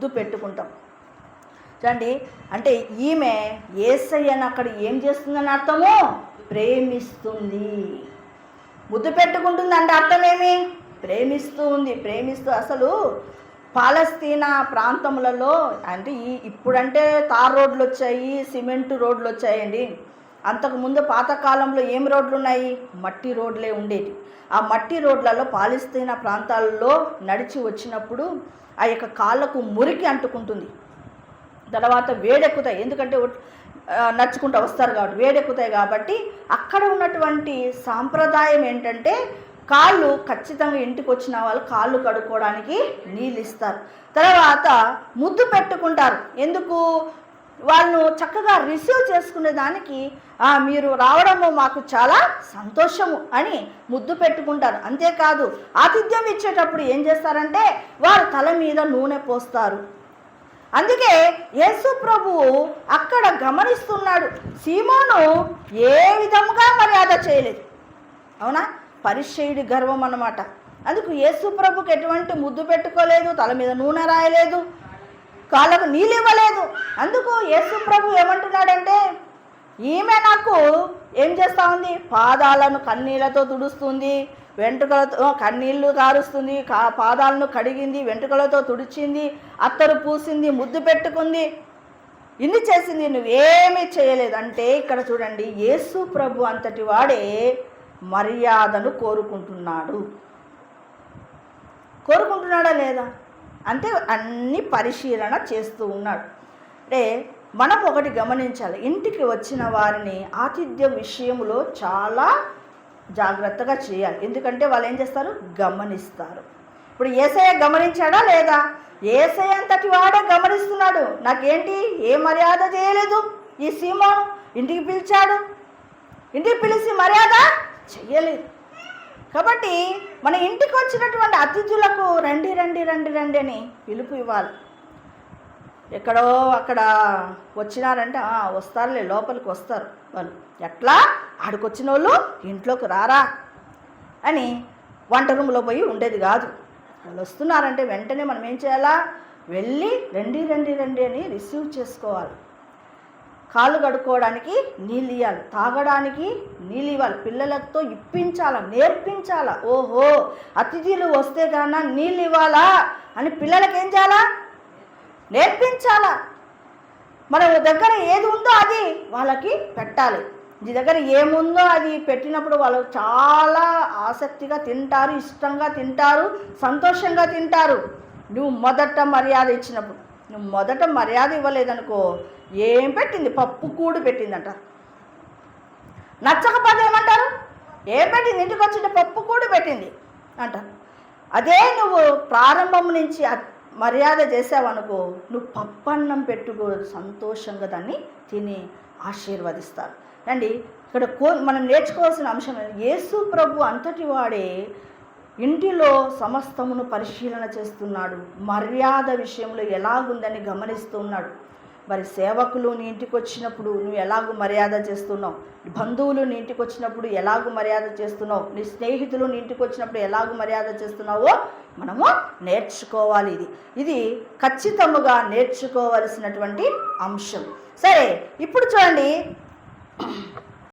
ముద్దు పెట్టుకుంటాం చూడండి అంటే ఈమె ఏసయ్యను అక్కడ ఏం చేస్తుందని అర్థము? ప్రేమిస్తుంది. ముద్దు పెట్టుకుంటుంది అంటే అర్థం ఏమి ప్రేమిస్తూ ఉంది ప్రేమిస్తూ అసలు పాలస్తీనా ప్రాంతములలో అంటే ఈ ఇప్పుడంటే తార్ రోడ్లు వచ్చాయి సిమెంట్ రోడ్లు వచ్చాయండి అంతకుముందు పాతకాలంలో ఏం రోడ్లు ఉన్నాయి మట్టి రోడ్లే ఉండేవి ఆ మట్టి రోడ్లలో పాలిస్తీనా ప్రాంతాల్లో నడిచి వచ్చినప్పుడు ఆ యొక్క కాళ్ళకు మురికి అంటుకుంటుంది. తర్వాత వేడెక్కుతాయి. ఎందుకంటే నడుచుకుంటూ వస్తారు కాబట్టి వేడెక్కుతాయి కాబట్టి అక్కడ ఉన్నటువంటి సాంప్రదాయం ఏంటంటే కాళ్ళు ఖచ్చితంగా ఇంటికి వచ్చిన వాళ్ళు కాళ్ళు కడుక్కోవడానికి నీళ్ళు ఇస్తారు. తర్వాత ముద్దు పెట్టుకుంటారు. ఎందుకు? వాళ్ళను చక్కగా రిసీవ్ చేసుకునే దానికి మీరు రావడము మాకు చాలా సంతోషము అని ముద్దు పెట్టుకుంటారు. అంతేకాదు ఆతిథ్యం ఇచ్చేటప్పుడు ఏం చేస్తారంటే వారు తల మీద నూనె పోస్తారు. అందుకే యేసు ప్రభువు అక్కడ గమనిస్తున్నాడు సీమోను ఏ విధముగా మర్యాద చేయలేదు. అవునా? పరిచయుడి గర్వం అన్నమాట. అందుకు యేసు ప్రభుకి ఎటువంటి ముద్దు పెట్టుకోలేదు తల మీద నూనె రాయలేదు. కాళ్ళకు నీళ్ళు ఇవ్వలేదు. అందుకు యేసు ప్రభు ఏమంటున్నాడంటే ఈమె నాకు ఏం చేస్తూ ఉంది? పాదాలను కన్నీళ్ళతో తుడుస్తుంది వెంట్రుకలతో కన్నీళ్ళు కారుస్తుంది కా పాదాలను కడిగింది వెంట్రుకలతో తుడిచింది అత్తరు పూసింది ముద్దు పెట్టుకుంది. ఇన్ని చేసింది నువ్వేమీ చేయలేదు. అంటే ఇక్కడ చూడండి యేసు ప్రభు అంతటి వాడే మర్యాదను కోరుకుంటున్నాడు. కోరుకుంటున్నాడా లేదా? అంటే అన్ని పరిశీలన చేస్తూ ఉన్నాడు. అంటే మనం ఒకటి గమనించాలి ఇంటికి వచ్చిన వారిని ఆతిథ్య విషయంలో చాలా జాగ్రత్తగా చేయాలి. ఎందుకంటే వాళ్ళు ఏం చేస్తారు? గమనిస్తారు. ఇప్పుడు ఏసయ్య గమనించాడా లేదా? ఏసయ్య అంతటి వాడే గమనిస్తున్నాడు. నాకేంటి? ఏ మర్యాద చేయలేదు ఈ సీమోను. ఇంటికి పిలిచాడు. ఇంటికి పిలిచి మర్యాద చెయ్యలేదు కాబట్టి మన ఇంటికి వచ్చినటువంటి అతిథులకు రండి రండి రండి రండి అని పిలుపు ఇవ్వాలి. ఎక్కడో అక్కడ వచ్చినారంటే వస్తారులే లోపలికి వస్తారు వాళ్ళు. ఎట్లా? ఆడికొచ్చిన వాళ్ళు ఇంట్లోకి రారా అని వంట రూమ్లో పోయి ఉండేది కాదు. వాళ్ళు వస్తున్నారంటే వెంటనే మనం ఏం చేయాలా? వెళ్ళి రండి రండి రండి అని రిసీవ్ చేసుకోవాలి. కాళ్ళు కడుక్కోవడానికి నీళ్ళు ఇవ్వాలి తాగడానికి నీళ్ళు ఇవ్వాలి. పిల్లలతో ఇప్పించాల? నేర్పించాల? ఓహో అతిథులు వస్తే కన్నా నీళ్ళు ఇవ్వాలా? అని పిల్లలకి ఏం చేయాలా? నేర్పించాలా? మన దగ్గర ఏది ఉందో అది వాళ్ళకి పెట్టాలి. నీ దగ్గర ఏముందో అది పెట్టినప్పుడు వాళ్ళు చాలా ఆసక్తిగా తింటారు ఇష్టంగా తింటారు సంతోషంగా తింటారు. నువ్వు మొదట మర్యాద ఇచ్చినప్పుడు. నువ్వు మొదట మర్యాద ఇవ్వలేదనుకో ఏం పెట్టింది? పప్పు కూడు పెట్టిందంట. నచ్చకపోతే ఏమంటారు? ఏం పెట్టింది? ఇంటికి వచ్చిన పప్పు కూడు పెట్టింది అంటారు అదే నువ్వు ప్రారంభం నుంచి మర్యాద చేసావనుకో నువ్వు పప్పన్నం పెట్టుకో సంతోషంగా దాన్ని తిని ఆశీర్వదిస్తారు. అండి ఇక్కడ కో మనం నేర్చుకోవాల్సిన అంశం ఏంటి? యేసు ప్రభు అంతటి వాడే ఇంటిలో సమస్తమును పరిశీలన చేస్తున్నాడు. మర్యాద విషయంలో ఎలాగుందని గమనిస్తున్నాడు మరి సేవకులు నీ ఇంటికి వచ్చినప్పుడు నువ్వు ఎలాగూ మర్యాద చేస్తున్నావు? బంధువులు నీ ఇంటికి వచ్చినప్పుడు ఎలాగూ మర్యాద చేస్తున్నావు? నీ స్నేహితులు నీ ఇంటికి వచ్చినప్పుడు ఎలాగూ మర్యాద చేస్తున్నావో మనము నేర్చుకోవాలి ఇది. ఇది ఖచ్చితముగా నేర్చుకోవలసినటువంటి అంశం. సరే ఇప్పుడు చూడండి.